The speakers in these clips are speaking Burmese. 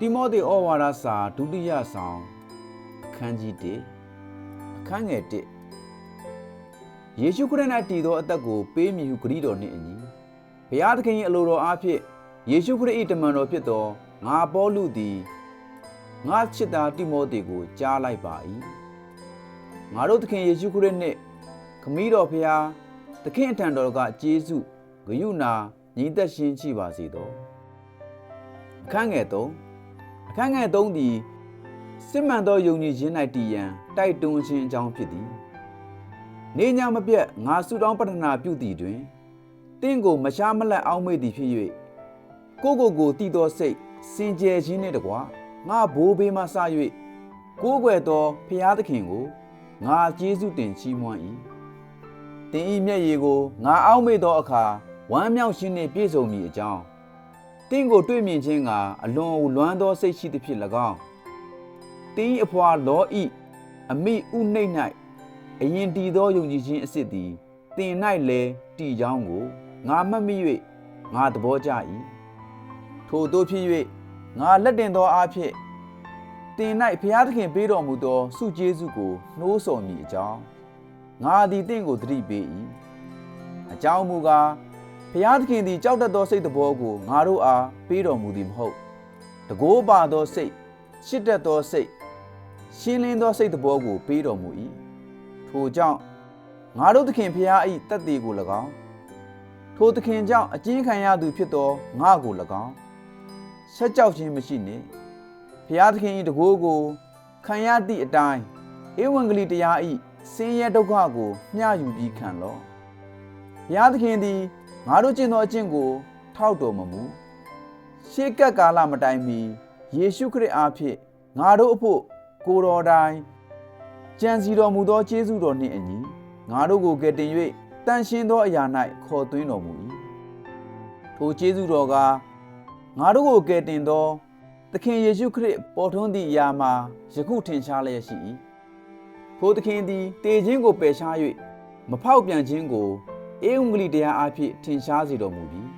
တိမောသေဩဝါဒစာဒုတိယဆောင်အခန်းကြီး1အခန်းငယ်1ယေရှုခရစ်၌တည်သောအသက်ကိုပေးမည်ဟုဂရုတော်နှင့်အညီဘုရားသခင်၏အလိုတော်အားဖြင့်ယေရှုခရစ်၏တမန်တော်ဖြစ်သောငါပေါလုသည်ငါချစ်သားတိမောသေကိုကြားလိုက်ပါ၏ငါတို့သခင်ယေရှုခရစ်နှင့်ခမည်းတော်ဖျားသခင်အထံတော်ကကျေးဇူးဂရုဏာညီသက်ရှင်ရှိပါစေသောအခန်းငယ်3အ ခန်းငယ်3သည်စစ်မှန်သောယုံကြည်ခြင်း၌တည်ရန်တိုက်တွန်းခြင်းအကြောင်းဖြစ်သည်နေညာမပြတ်ငါဆုတောင်းပတနာပြုသည်တွင်တင့်ကိုမရှားမလတ်အောက်မေ့သည်ဖြစ်၍ကိုကိုကိုတည်သောစိတ်စင်ကြယ်ခြင်းနှင့်တကွာငါဘိုးဘေးမှစ၍ကိုးကွယ်သောဖျားသခင်ကိုငါကျေးဇူးတင်ချီးမွမ်း၏တင်ဤမျက်ရည်ကိုငါအောက်မေ့သောအခါဝမ်းမြောက်ခြင်းနှင့်ပြည့်စုံမည်အကြောင်း တင့်ကိုတွေ့မြင်ခြင်းကအလွန်လွမ်းသောစိတ်ရှိသဖြင့်၎င်းတင်း၏အဖွာလောဤအမိဥနှိမ့်၌အရင်တည်သောယုံကြည်ခြင်းအစစ်သည်တင်၌လည်းတည်ကြောင်းကိုငါမှတ်မိ၍ငါသဘောကျ၏ထို့သောဖြစ်၍ငါလက်တင်သောအားဖြင့်တင်၌ဘုရားသခင်ပေးတော်မူသောစုကျေးဇူးကိုနှိုးဆော်မိအကြောင်းငါသည်တင့်ကိုသတိပေး၏အကြောင်းမူကား ဖျားသခင်သည်ကြောက်တတ်သောစိတ်တဘောကိုငါတို့အားပေးတော်မူသည်မဟုတ်တကိုးပါသောစိတ်ရှစ်တတ်သောစိတ်ရှင်းလင်းသောစိတ်တဘောကိုပေးတော်မူ၏ထိုကြောင့်ငါတို့သခင်ဖျား၏တတ်သေးကို၎င်းထိုသခင်ကြောင့်အကျဉ်းခံရသူဖြစ်သောငါကို၎င်းဆက်ကြောက်ခြင်းမရှိနှင့်ဖျားသခင်၏တကိုးကိုခံရသည့်အတိုင်းဧဝံဂေလိတရား၏ဆင်းရဲဒုက္ခကိုမျှယူပြီးခံလော့ဘုရားသခင်သည် ငါတို့ကျင့်သောအကျင့်ကို ထောက်တော်မမူရှေးကပ်ကာလမတိုင်မီယေရှုခရစ်အားဖြင့်ငါတို့အဖို့ကိုယ်တော်တိုင်ကြံစီတော်မူသောကျေးဇူးတော်နှင့်အညီငါတို့ကိုကယ်တင်၍တန်ရှင်းသောအရာ၌ခေါ်သွင်းတော်မူ၏ထိုကျေးဇူးတော်ကငါတို့ကိုကယ်တင်သောသခင်ယေရှုခရစ်ပေါ်ထွန်းသည့်အရာမှာယခုထင်ရှားလျက်ရှိ၏ထိုသခင်သည်တေခြင်းကိုပယ်ရှား၍မဖောက်ပြန်ခြင်းကို ဧဝံဂေလိတရားအဖြစ်ထင်ရှားစေတော်မူပြီး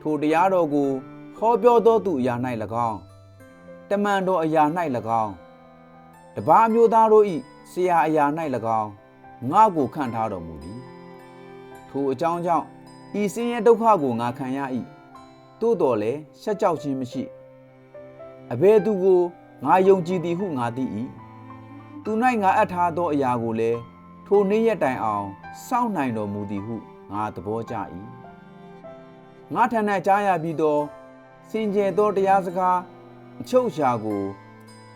ထိုတရားတော်ကိုဟောပြောသောသူအရာ၌၎င်းတမန်တော်အရာ၌၎င်းတပါးမျိုးသားတို့၏ဆရာအရာ၌၎င်းငါ့ကိုခန့်ထားတော်မူပြီးထိုအကြောင်းကြောင့်ဤစင်းရဲဒုက္ခကိုငါခံရ၏သို့တော်လည်းရှက်ကြောက်ခြင်းမရှိအဘယ်သူကိုငါယုံကြည်သည်ဟုငါသိ၏သူ၌ငါအပ်ထားသောအရာကိုလည်း ထိုနေ့ရက်တိုင်အောင်စောင့်နိုင်တော်မူသည်ဟုငါသဘောကျ၏ငါထံ၌ကြားရပြီးသောစင်ကြယ်သောတရားစကားအချုပ်အခြာကို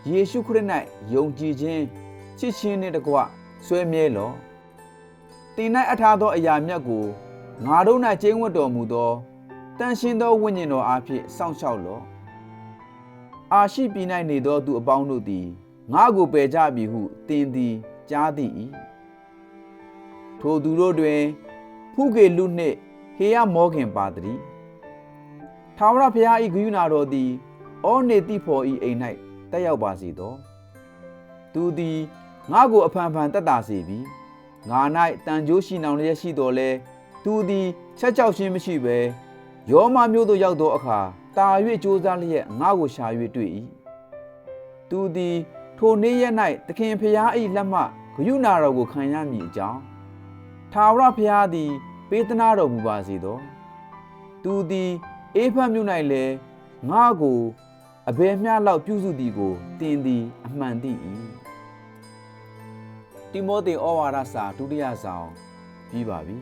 ယေရှုခရစ်၌ယုံကြည်ခြင်းချစ်ခြင်းနှင့်တကွဆွဲမြဲလော့တင်၌အထားသောအရာမြတ်ကိုငါတို့၌ကျင်းဝတ်တော်မူသောတန်ရှင်းသောဝိညာဉ်တော်အားဖြင့်စောင့်ရှောက်လော့အာရှိပြည်၌နေသောသူအပေါင်းတို့သည်ငါကိုပယ်ကြပြီဟုတင်သည်ကြားသည်၏ ထိုသူတို့တွင် ဖုကေလူနှင့်ဟေယမောခင်ပါတည်းထာဝရဘုရား၏ဂရုဏာတော်သည်အောနေတိဖော်၏အိမ်၌တက်ရောက်ပါစေသောသူသည်ငါကိုအဖန်ဖန်တက်တာစေပြီငါ၌တန်ကြိုးရှိနှောင်လျက်ရှိတော်လဲသူသည်ချက်ကြောက်ခြင်းမရှိဘဲယောမမျိုးသို့ရောက်သောအခါတာ၍ကြိုးစားလျက်ငါကိုရှာ၍တွေ့၏သူသည်ထိုနေ့ရက်၌သခင်ဖျား၏လက်မှဂရုဏာတော်ကိုခံရမည်အကြောင်း ထာဝရဘုရားသည် ပေးသနာတော်မူပါစေသောသူသည်အေဖတ်မြို့၌လည်းငါကိုအဘယ်မျှလောက်ပြုစုသည်ကိုတင်သည်အမှန်သိ၏တိမောသေဩဝါဒစာဒုတိယဆောင်ပြီးပါပြီ